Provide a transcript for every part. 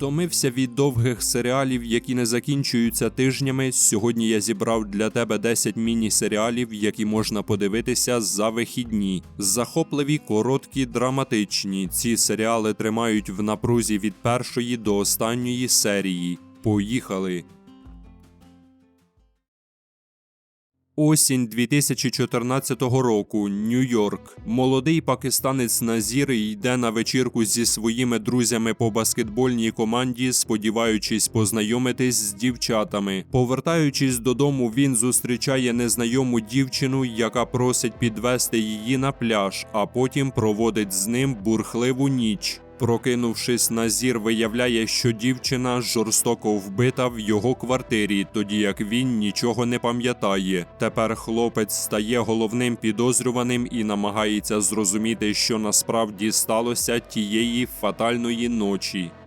Втомився від довгих серіалів, які не закінчуються тижнями. Сьогодні я зібрав для тебе 10 міні-серіалів, які можна подивитися за вихідні. Захопливі, короткі, драматичні. Ці серіали тримають в напрузі від першої до останньої серії. Поїхали! Осінь 2014 року. Нью-Йорк. Молодий пакистанець Назір йде на вечірку зі своїми друзями по баскетбольній команді, сподіваючись познайомитись з дівчатами. Повертаючись додому, він зустрічає незнайому дівчину, яка просить підвести її на пляж, а потім проводить з ним бурхливу ніч. Прокинувшись, Назір виявляє, що дівчина жорстоко вбита в його квартирі, тоді як він нічого не пам'ятає. Тепер хлопець стає головним підозрюваним і намагається зрозуміти, що насправді сталося тієї фатальної ночі. –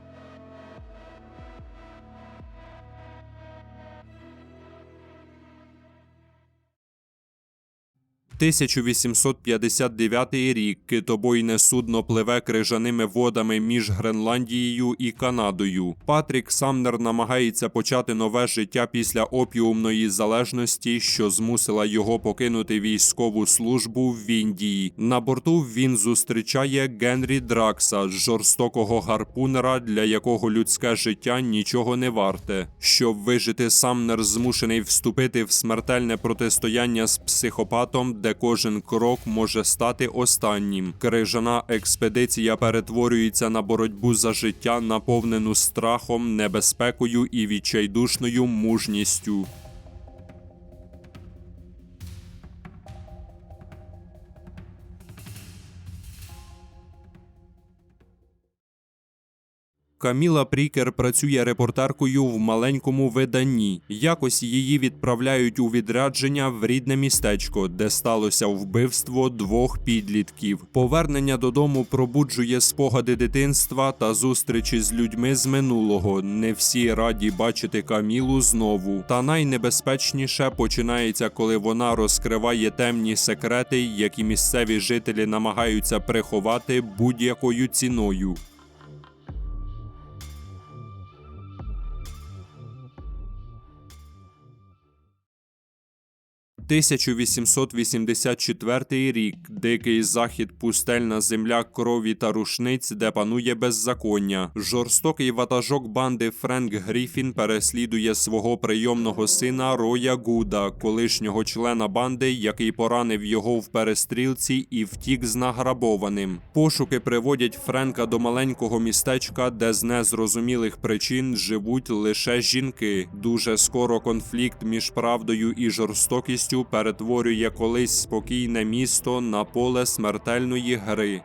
1859 рік китобойне судно пливе крижаними водами між Гренландією і Канадою. Патрік Самнер намагається почати нове життя після опіумної залежності, що змусила його покинути військову службу в Індії. На борту він зустрічає Генрі Дракса, жорстокого гарпунера, для якого людське життя нічого не варте. Щоб вижити, Самнер змушений вступити в смертельне протистояння з психопатом, де кожен крок може стати останнім. Крижана експедиція перетворюється на боротьбу за життя, наповнену страхом, небезпекою і відчайдушною мужністю. Каміла Прікер працює репортеркою в маленькому виданні. Якось її відправляють у відрядження в рідне містечко, де сталося вбивство двох підлітків. Повернення додому пробуджує спогади дитинства та зустрічі з людьми з минулого. Не всі раді бачити Камілу знову. Та найнебезпечніше починається, коли вона розкриває темні секрети, які місцеві жителі намагаються приховати будь-якою ціною. 1884 рік. Дикий захід, пустельна земля крові та рушниць, де панує беззаконня. Жорстокий ватажок банди Френк Гріфін переслідує свого прийомного сина Роя Гуда, колишнього члена банди, який поранив його в перестрілці і втік з награбованим. Пошуки приводять Френка до маленького містечка, де з незрозумілих причин живуть лише жінки. Дуже скоро конфлікт між правдою і жорстокістю перетворює колись спокійне місто на поле смертельної гри.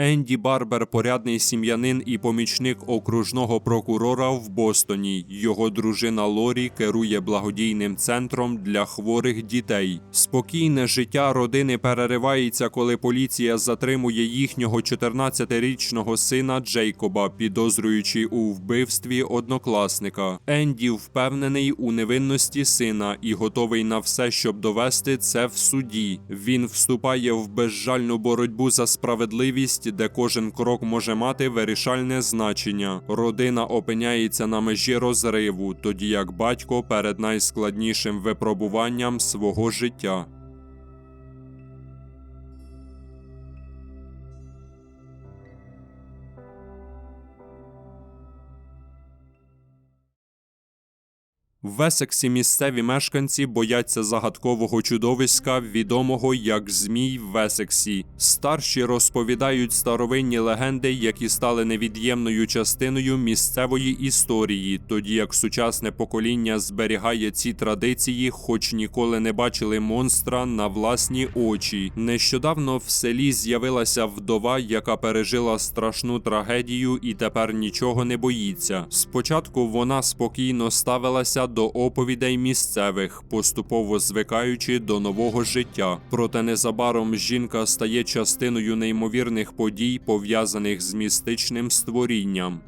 Енді Барбер порядний сім'янин і помічник окружного прокурора в Бостоні. Його дружина Лорі керує благодійним центром для хворих дітей. Спокійне життя родини переривається, коли поліція затримує їхнього 14-річного сина Джейкоба, підозрюючи у вбивстві однокласника. Енді впевнений у невинності сина і готовий на все, щоб довести це в суді. Він вступає в безжальну боротьбу за справедливість де кожен крок може мати вирішальне значення. Родина опиняється на межі розриву, тоді як батько перед найскладнішим випробуванням свого життя. В Есексі місцеві мешканці бояться загадкового чудовиська, відомого як Змій в Есексі. Старші розповідають старовинні легенди, які стали невід'ємною частиною місцевої історії, тоді як сучасне покоління зберігає ці традиції, хоч ніколи не бачили монстра на власні очі. Нещодавно в селі з'явилася вдова, яка пережила страшну трагедію і тепер нічого не боїться. Спочатку вона спокійно ставилася до оповідей місцевих, поступово звикаючи до нового життя. Проте незабаром жінка стає частиною неймовірних подій, пов'язаних з містичним створінням.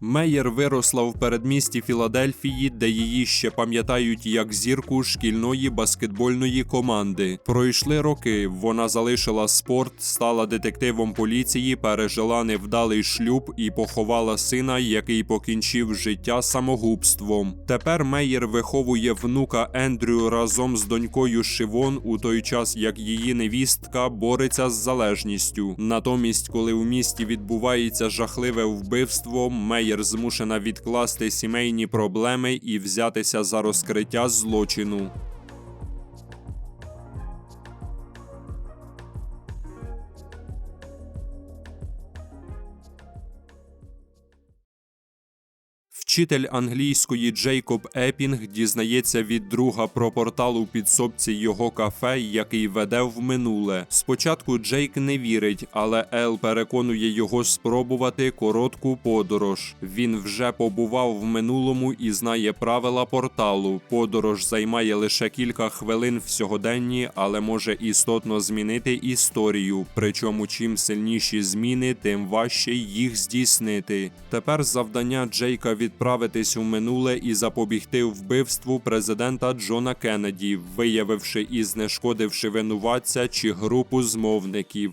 Меєр виросла в передмісті Філадельфії, де її ще пам'ятають як зірку шкільної баскетбольної команди. Пройшли роки. Вона залишила спорт, стала детективом поліції, пережила невдалий шлюб і поховала сина, який покінчив життя самогубством. Тепер Меєр виховує внука Ендрю разом з донькою Шивон у той час, як її невістка бореться з залежністю. Натомість, коли у місті відбувається жахливе вбивство, Меєр змушена відкласти сімейні проблеми і взятися за розкриття злочину. Вчитель англійської Джейкоб Епінг дізнається від друга про портал у підсобці його кафе, який веде в минуле. Спочатку Джейк не вірить, але Ел переконує його спробувати коротку подорож. Він вже побував в минулому і знає правила порталу. Подорож займає лише кілька хвилин в сьогоденні, але може істотно змінити історію. Причому чим сильніші зміни, тим важче їх здійснити. Тепер завдання Джейка відправитись у минуле і запобігти вбивству президента Джона Кеннеді, виявивши і знешкодивши винуватця чи групу змовників.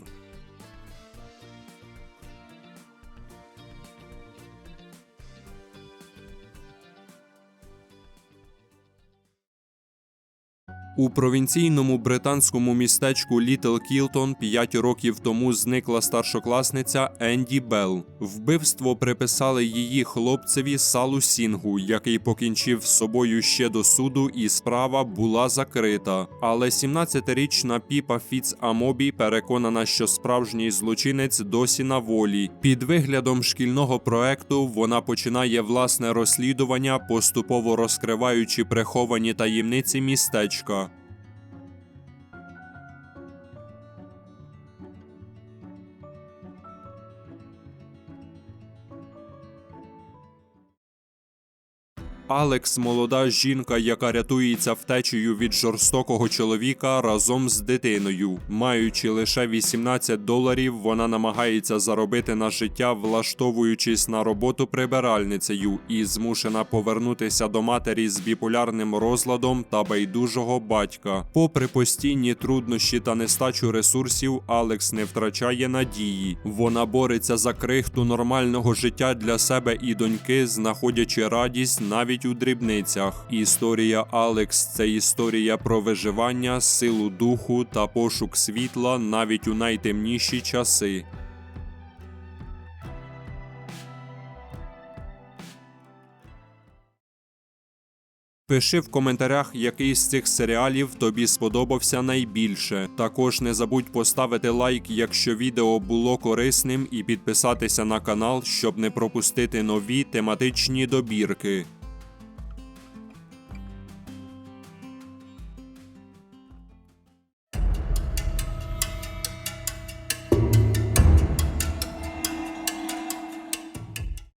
У провінційному британському містечку Літл Кілтон 5 років тому зникла старшокласниця Енді Белл. Вбивство приписали її хлопцеві Салу Сінгу, який покінчив з собою ще до суду, і справа була закрита. Але 17-річна Піпа Фіц Амобі переконана, що справжній злочинець досі на волі. Під виглядом шкільного проекту вона починає власне розслідування, поступово розкриваючи приховані таємниці містечка. Алекс, молода жінка, яка рятується втечею від жорстокого чоловіка разом з дитиною. Маючи лише 18 доларів, вона намагається заробити на життя, влаштовуючись на роботу прибиральницею, і змушена повернутися до матері з біполярним розладом та байдужого батька. Попри постійні труднощі та нестачу ресурсів, Алекс не втрачає надії. Вона бореться за крихту нормального життя для себе і доньки, знаходячи радість навіть у дрібницях. Історія Алекс це історія про виживання, силу духу та пошук світла навіть у найтемніші часи. Пиши в коментарях, який з цих серіалів тобі сподобався найбільше. Також не забудь поставити лайк, якщо відео було корисним, і підписатися на канал, щоб не пропустити нові тематичні добірки.